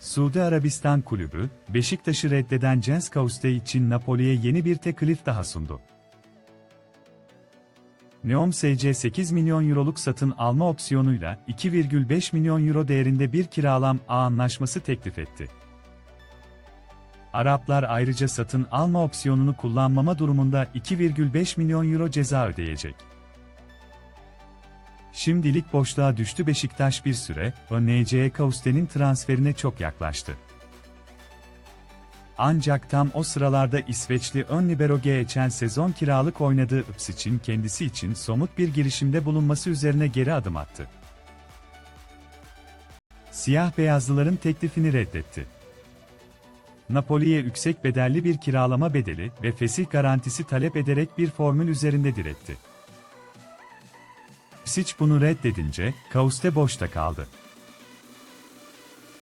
Suudi Arabistan kulübü, Beşiktaş'ı reddeden Jens Kauste için Napoli'ye yeni bir teklif daha sundu. Neom SC 8 milyon euroluk satın alma opsiyonuyla 2,5 milyon euro değerinde bir kiralam ağ anlaşması teklif etti. Araplar ayrıca satın alma opsiyonunu kullanmama durumunda 2,5 milyon euro ceza ödeyecek. Şimdilik boşluğa düştü Beşiktaş bir süre, NC'ye Kauste'nin transferine çok yaklaştı. Ancak tam o sıralarda İsveçli ön libero geçen sezon kiralık oynadığı Ipswich'in kendisi için somut bir girişimde bulunması üzerine geri adım attı. Siyah beyazlıların teklifini reddetti. Napoli'ye yüksek bedelli bir kiralama bedeli ve fesih garantisi talep ederek bir formül üzerinde diretti. Ipswich bunu reddedince, Kauste boşta kaldı.